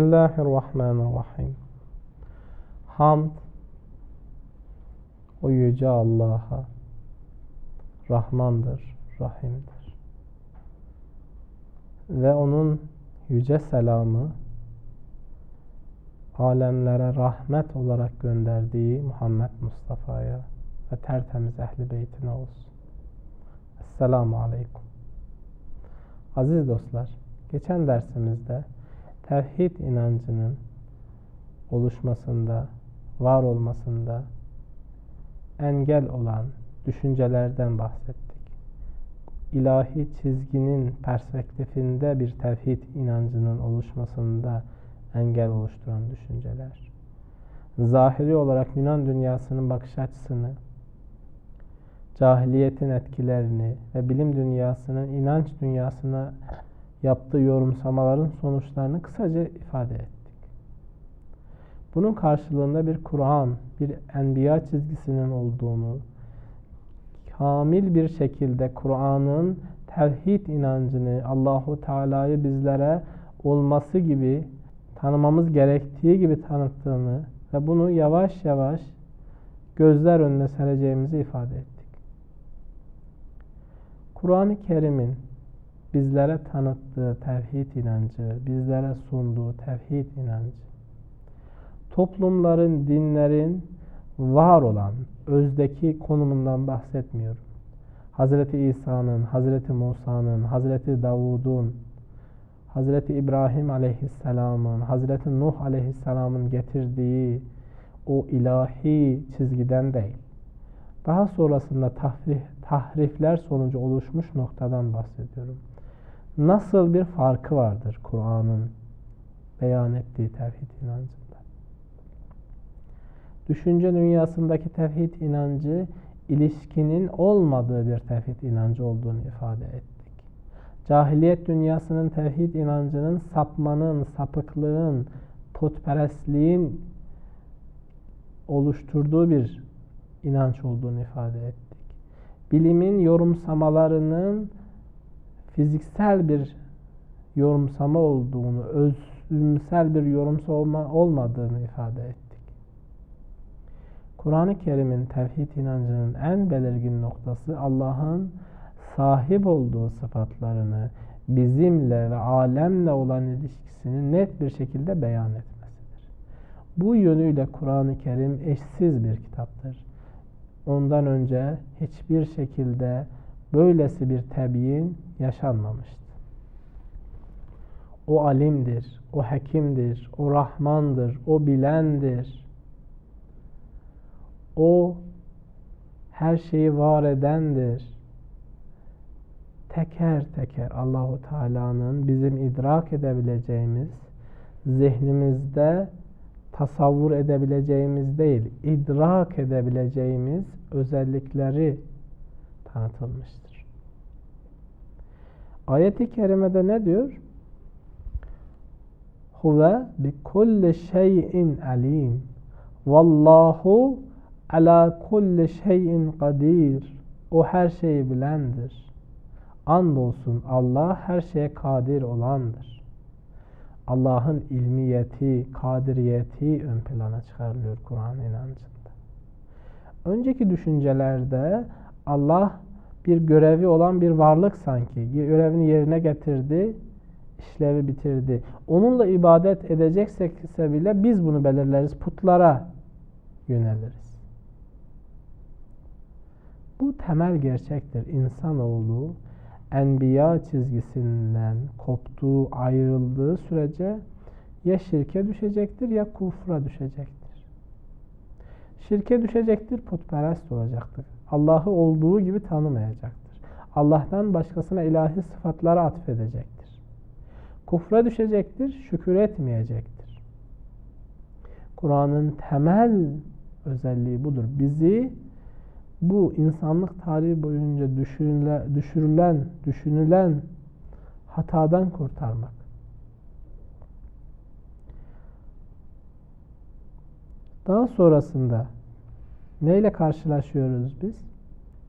Bismillahirrahmanirrahim. Hamd o yüce Allah'a Rahmandır, Rahim'dir. Ve onun yüce selamı alemlere rahmet olarak gönderdiği Muhammed Mustafa'ya ve tertemiz ehli beytine olsun. Esselamu Aleyküm. Aziz dostlar, geçen dersimizde tevhid inancının oluşmasında, var olmasında engel olan düşüncelerden bahsettik. İlahi çizginin perspektifinde bir tevhid inancının oluşmasında engel oluşturan düşünceler. Zahiri olarak Yunan dünyasının bakış açısını, cahiliyetin etkilerini ve bilim dünyasının inanç dünyasına yaptığı yorumsamaların sonuçlarını kısaca ifade ettik. Bunun karşılığında bir Kur'an, bir enbiya çizgisinin olduğunu, kamil bir şekilde Kur'an'ın tevhid inancını, Allahu Teala'yı bizlere olması gibi tanımamız gerektiği gibi tanıttığını ve bunu yavaş yavaş gözler önüne sereceğimizi ifade ettik. Kur'an-ı Kerim'in bizlere tanıttığı tevhid inancı, bizlere sunduğu tevhid inancı, toplumların, dinlerin var olan özdeki konumundan bahsetmiyorum. Hazreti İsa'nın, Hazreti Musa'nın, Hazreti Davud'un, Hazreti İbrahim aleyhisselamın, Hazreti Nuh aleyhisselamın getirdiği o ilahi çizgiden değil. Daha sonrasında tahrif, tahrifler sonucu oluşmuş noktadan bahsediyorum. Nasıl bir farkı vardır Kur'an'ın beyan ettiği tevhid inancında? Düşünce dünyasındaki tevhid inancı ilişkinin olmadığı bir tevhid inancı olduğunu ifade ettik. Cahiliyet dünyasının tevhid inancının sapmanın, sapıklığın, putperestliğin oluşturduğu bir inanç olduğunu ifade ettik. Bilimin yorumsamalarının fiziksel bir yorumsama olduğunu, özümsel bir yorumsama olmadığını ifade ettik. Kur'an-ı Kerim'in tevhid inancının en belirgin noktası Allah'ın sahip olduğu sıfatlarını bizimle ve alemle olan ilişkisini net bir şekilde beyan etmesidir. Bu yönüyle Kur'an-ı Kerim eşsiz bir kitaptır. Ondan önce hiçbir şekilde böylesi bir tebyin yaşanmamıştı. O alimdir, o hakimdir, o rahmandır, o bilendir. O her şeyi var edendir. Teker teker Allahu Teala'nın bizim idrak edebileceğimiz, zihnimizde tasavvur edebileceğimiz değil, idrak edebileceğimiz özellikleri tanıtılmıştır. Ayet-i kerimede ne diyor? Huve bi kulli şeyin alim. Vallahu ala kulli şeyin kadir. O her şeyi bilendir. Andolsun Allah her şeye kadir olandır. Allah'ın ilmiyeti, kadiriyeti ön plana çıkarılıyor Kur'an inancında. Önceki düşüncelerde Allah bir görevi olan bir varlık sanki. Görevini yerine getirdi. işlevi bitirdi. Onunla ibadet edeceksekse bile biz bunu belirleriz. Putlara yöneliriz. Bu temel gerçektir. İnsanoğlu enbiya çizgisinden koptuğu, ayrıldığı sürece ya şirke düşecektir ya kufra düşecektir. Şirke düşecektir, putperest olacaktır. Allah'ı olduğu gibi tanımayacaktır. Allah'tan başkasına ilahi sıfatları atfedecektir. Kufra düşecektir, şükür etmeyecektir. Kur'an'ın temel özelliği budur. Bizi bu insanlık tarihi boyunca düşünülen, düşürülen, düşünülen hatadan kurtarmak. Daha sonrasında neyle karşılaşıyoruz biz?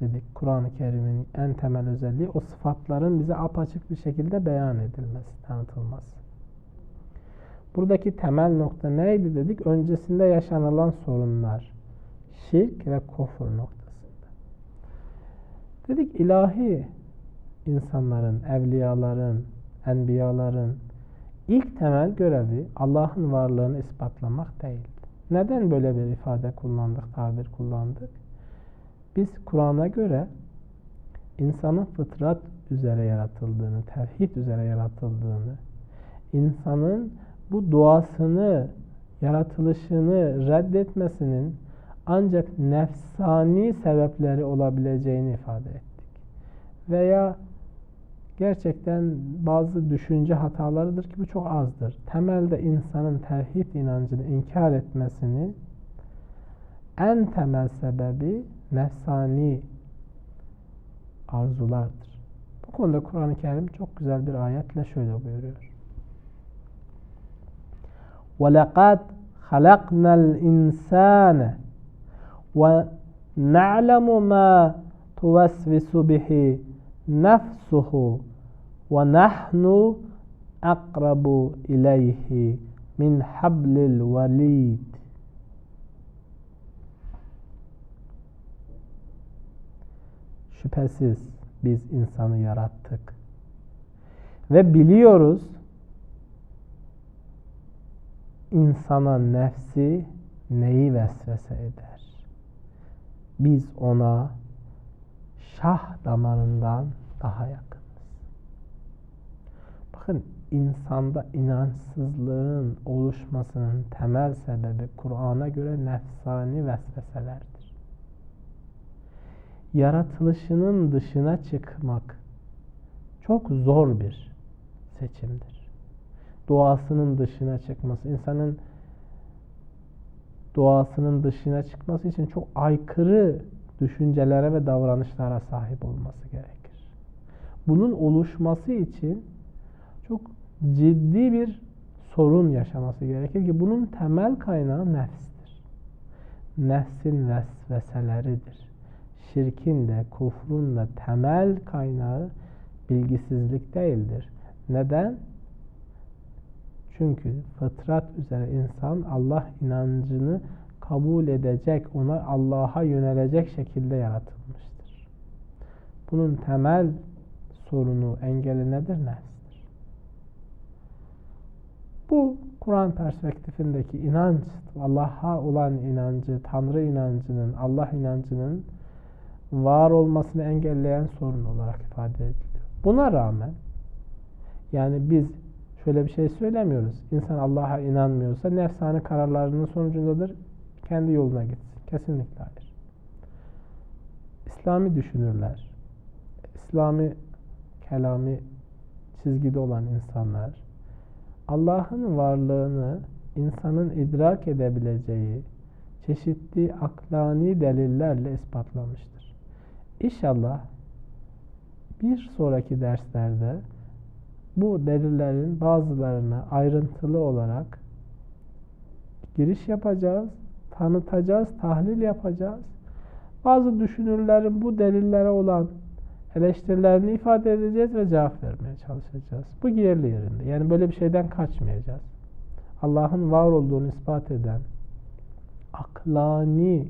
Dedik Kur'an-ı Kerim'in en temel özelliği o sıfatların bize apaçık bir şekilde beyan edilmesi, tanıtılması. Buradaki temel nokta neydi dedik? Öncesinde yaşanılan sorunlar. Şirk ve kufur noktasında. Dedik ilahi insanların, evliyaların, enbiyaların ilk temel görevi Allah'ın varlığını ispatlamak değil. Neden böyle bir ifade kullandık, tabir kullandık? Biz Kur'an'a göre insanın fıtrat üzere yaratıldığını, tevhid üzere yaratıldığını, insanın bu duasını, yaratılışını reddetmesinin ancak nefsani sebepleri olabileceğini ifade ettik. Veya gerçekten bazı düşünce hatalarıdır ki bu çok azdır. Temelde insanın tevhid inancını inkar etmesini en temel sebebi nefsani arzulardır. Bu konuda Kur'an-ı Kerim çok güzel bir ayetle şöyle buyuruyor. وَلَقَدْ خَلَقْنَا الْاِنْسَانَ وَنَعْلَمُ مَا تُوَسْوِسُ بِهِ nefsuhu ve nahnu akrabu ileyhi min hablil velid. Şüphesiz biz insanı yarattık. Ve biliyoruz insana nefsi neyi vesvese eder. Biz ona şah damarından daha yakınız. Bakın insanda inançsızlığın oluşmasının temel sebebi Kur'an'a göre nefsani vesveselerdir. Yaratılışının dışına çıkmak çok zor bir seçimdir. Doğasının dışına çıkması, insanın doğasının dışına çıkması için çok aykırı düşüncelere ve davranışlara sahip olması gerekir. Bunun oluşması için çok ciddi bir sorun yaşaması gerekir ki bunun temel kaynağı nefstir. Nefsin vesveseleridir. Şirkin de kufrun da temel kaynağı bilgisizlik değildir. Neden? Çünkü fıtrat üzere insan Allah inancını kabul edecek, ona Allah'a yönelecek şekilde yaratılmıştır. Bunun temel sorunu, engeli nedir? Nefstir. Bu Kur'an perspektifindeki inanç, Allah'a olan inancı, Tanrı inancının, Allah inancının var olmasını engelleyen sorun olarak ifade ediliyor. Buna rağmen yani biz şöyle bir şey söylemiyoruz. İnsan Allah'a inanmıyorsa nefsani kararlarının sonucundadır kendi yoluna gitsin. Kesinlikle hayır. İslami düşünürler, İslami kelami çizgide olan insanlar Allah'ın varlığını insanın idrak edebileceği çeşitli aklani delillerle ispatlamıştır. İnşallah bir sonraki derslerde bu delillerin bazılarına ayrıntılı olarak giriş yapacağız tanıtacağız, tahlil yapacağız. Bazı düşünürlerin bu delillere olan eleştirilerini ifade edeceğiz ve cevap vermeye çalışacağız. Bu yerli yerinde. Yani böyle bir şeyden kaçmayacağız. Allah'ın var olduğunu ispat eden aklani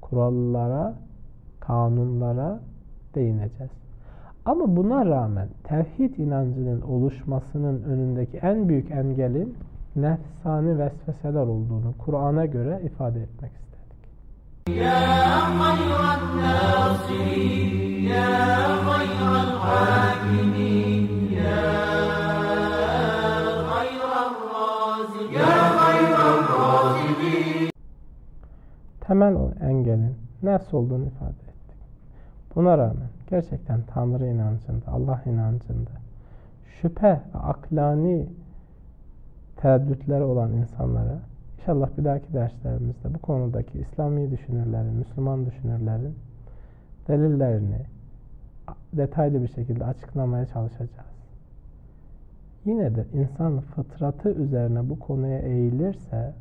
kurallara, kanunlara değineceğiz. Ama buna rağmen tevhid inancının oluşmasının önündeki en büyük engelin nefsani vesveseler olduğunu Kur'an'a göre ifade etmek istedik. Temel engelin nefs olduğunu ifade ettik. Buna rağmen gerçekten Tanrı inancında, Allah inancında şüphe ve aklani tereddütleri olan insanlara inşallah bir dahaki derslerimizde bu konudaki İslami düşünürlerin, Müslüman düşünürlerin delillerini detaylı bir şekilde açıklamaya çalışacağız. Yine de insan fıtratı üzerine bu konuya eğilirse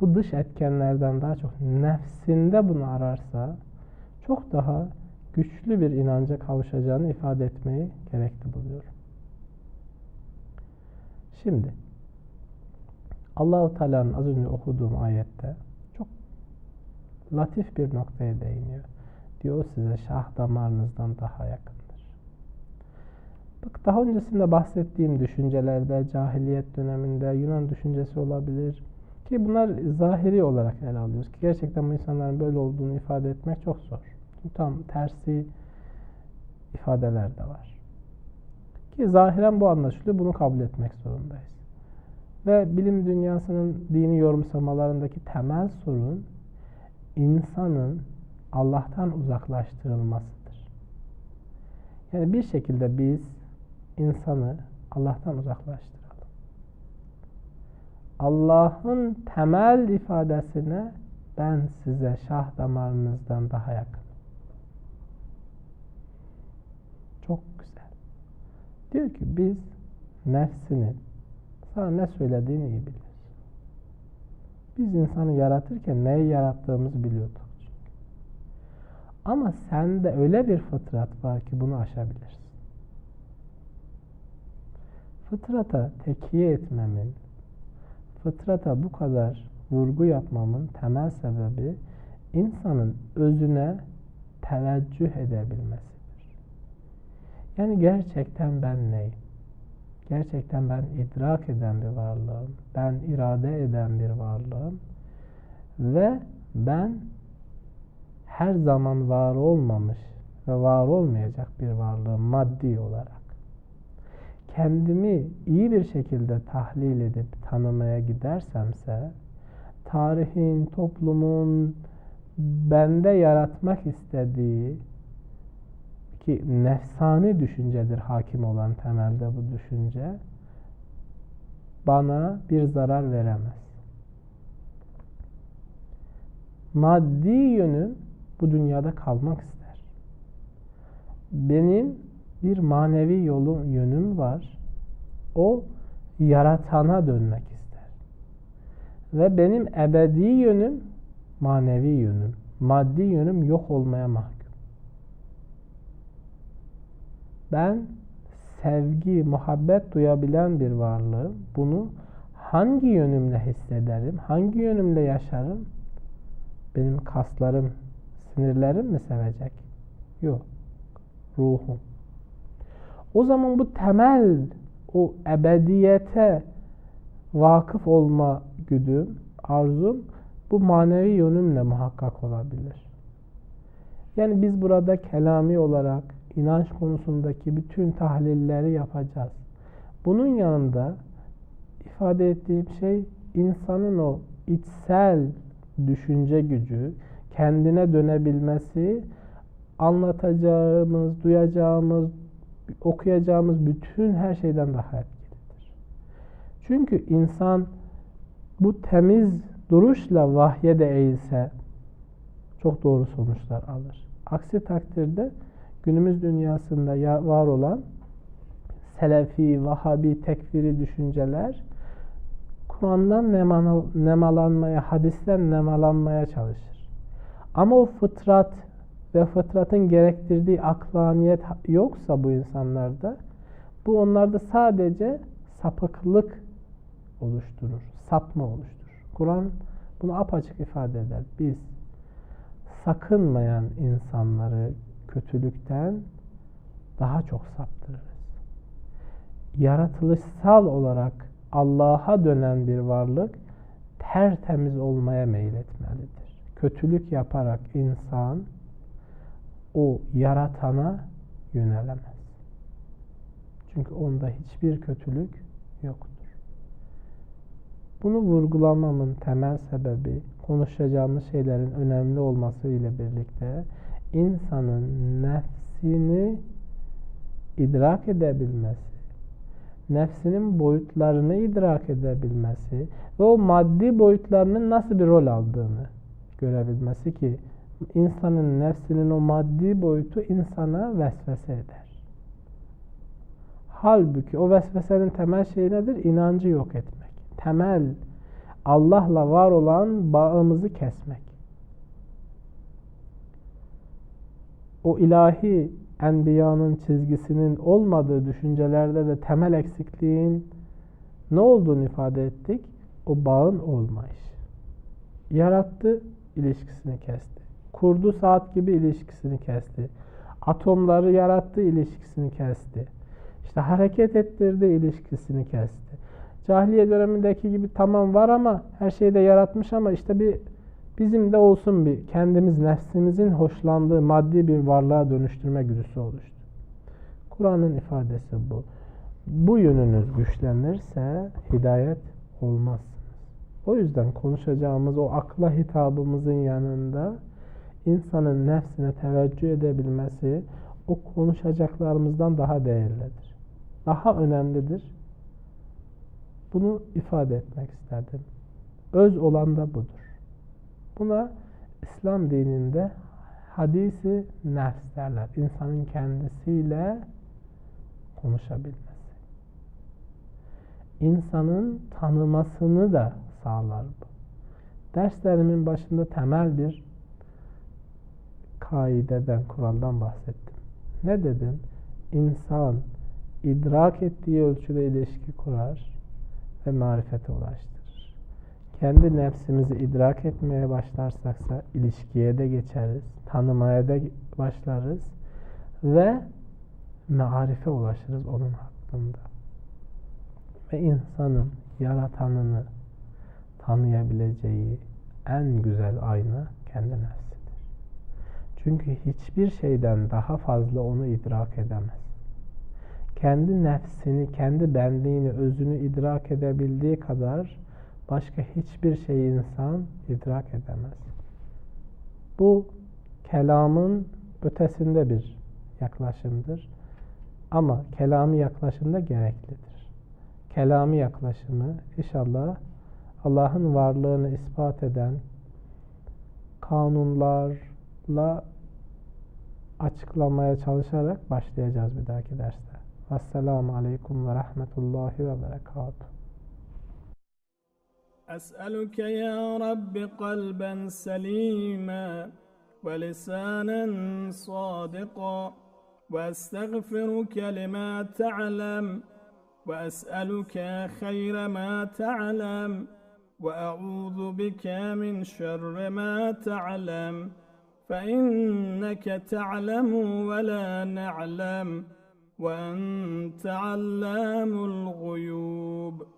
bu dış etkenlerden daha çok nefsinde bunu ararsa çok daha güçlü bir inanca kavuşacağını ifade etmeyi gerekli buluyorum. Şimdi Allahu Teala'nın az önce okuduğum ayette çok latif bir noktaya değiniyor. Diyor size şah damarınızdan daha yakındır. Bak daha öncesinde bahsettiğim düşüncelerde cahiliyet döneminde Yunan düşüncesi olabilir ki bunlar zahiri olarak ele alıyoruz ki gerçekten bu insanların böyle olduğunu ifade etmek çok zor. Tam tersi ifadeler de var. Ki zahiren bu anlaşılıyor. Bunu kabul etmek zorundayız. Ve bilim dünyasının dini yorumsamalarındaki temel sorun insanın Allah'tan uzaklaştırılmasıdır. Yani bir şekilde biz insanı Allah'tan uzaklaştıralım. Allah'ın temel ifadesine ben size şah damarınızdan daha yakın. Çok güzel. Diyor ki biz nefsinin sana ne söylediğini iyi biliriz. Biz insanı yaratırken neyi yarattığımızı biliyorduk. Ama sende öyle bir fıtrat var ki bunu aşabilirsin. Fıtrata tekiye etmemin, fıtrata bu kadar vurgu yapmamın temel sebebi insanın özüne teveccüh edebilmesidir. Yani gerçekten ben neyim? Gerçekten ben idrak eden bir varlığım. Ben irade eden bir varlığım. Ve ben her zaman var olmamış ve var olmayacak bir varlığım maddi olarak. Kendimi iyi bir şekilde tahlil edip tanımaya gidersemse tarihin, toplumun bende yaratmak istediği ki nefsani düşüncedir hakim olan temelde bu düşünce bana bir zarar veremez. Maddi yönüm bu dünyada kalmak ister. Benim bir manevi yolum, yönüm var. O yaratana dönmek ister. Ve benim ebedi yönüm manevi yönüm. Maddi yönüm yok olmaya mahkum. Ben sevgi, muhabbet duyabilen bir varlığım. Bunu hangi yönümle hissederim? Hangi yönümle yaşarım? Benim kaslarım, sinirlerim mi sevecek? Yok. Ruhum. O zaman bu temel o ebediyete vakıf olma güdüm, arzum bu manevi yönümle muhakkak olabilir. Yani biz burada kelami olarak inanç konusundaki bütün tahlilleri yapacağız. Bunun yanında ifade ettiğim şey insanın o içsel düşünce gücü, kendine dönebilmesi, anlatacağımız, duyacağımız, okuyacağımız bütün her şeyden daha etkilidir. Çünkü insan bu temiz duruşla vahye de eğilse çok doğru sonuçlar alır. Aksi takdirde günümüz dünyasında var olan selefi, vahabi, tekfiri düşünceler Kur'an'dan nemalanmaya, hadisten nemalanmaya çalışır. Ama o fıtrat ve fıtratın gerektirdiği aklaniyet yoksa bu insanlarda bu onlarda sadece sapıklık oluşturur, sapma oluşturur. Kur'an bunu apaçık ifade eder. Biz sakınmayan insanları kötülükten daha çok saptırırız. Yaratılışsal olarak Allah'a dönen bir varlık tertemiz olmaya meyletmelidir. Kötülük yaparak insan o yaratana yönelemez. Çünkü onda hiçbir kötülük yoktur. Bunu vurgulamamın temel sebebi konuşacağımız şeylerin önemli olması ile birlikte insanın nefsini idrak edebilmesi, nefsinin boyutlarını idrak edebilmesi ve o maddi boyutlarının nasıl bir rol aldığını görebilmesi ki insanın nefsinin o maddi boyutu insana vesvese eder. Halbuki o vesvesenin temel şeyi nedir? İnancı yok etmek. Temel Allah'la var olan bağımızı kesmek. O ilahi enbiyanın çizgisinin olmadığı düşüncelerde de temel eksikliğin ne olduğunu ifade ettik? O bağın olmayış. Yarattı, ilişkisini kesti. Kurdu saat gibi ilişkisini kesti. Atomları yarattı, ilişkisini kesti. İşte hareket ettirdi, ilişkisini kesti. Cahiliye dönemindeki gibi tamam var ama her şeyi de yaratmış ama işte bir bizim de olsun bir kendimiz nefsimizin hoşlandığı maddi bir varlığa dönüştürme güdüsü oluştu. Kur'an'ın ifadesi bu. Bu yönünüz güçlenirse hidayet olmazsınız. O yüzden konuşacağımız o akla hitabımızın yanında insanın nefsine teveccüh edebilmesi o konuşacaklarımızdan daha değerlidir. Daha önemlidir. Bunu ifade etmek istedim. Öz olan da budur. Buna İslam dininde hadisi nefs derler. İnsanın kendisiyle konuşabilmesi. İnsanın tanımasını da sağlar bu. Derslerimin başında temel bir kaideden, kuraldan bahsettim. Ne dedim? İnsan idrak ettiği ölçüde ilişki kurar ve marifete ulaştırır. Kendi nefsimizi idrak etmeye başlarsaksa ilişkiye de geçeriz, tanımaya da başlarız ve marife ulaşırız onun hakkında. Ve insanın yaratanını tanıyabileceği en güzel ayna kendi nefsidir. Çünkü hiçbir şeyden daha fazla onu idrak edemez. Kendi nefsini, kendi benliğini, özünü idrak edebildiği kadar başka hiçbir şeyi insan idrak edemez. Bu kelamın ötesinde bir yaklaşımdır. Ama kelami yaklaşımda gereklidir. Kelami yaklaşımı inşallah Allah'ın varlığını ispat eden kanunlarla açıklamaya çalışarak başlayacağız bir dahaki derste. Vesselamu Aleyküm ve Rahmetullahi ve Berekatuhu. أسألك يا رب قلبا سليما ولسانا صادقا وأستغفرك لما تعلم وأسألك خير ما تعلم وأعوذ بك من شر ما تعلم فإنك تعلم ولا نعلم وأنت علام الغيوب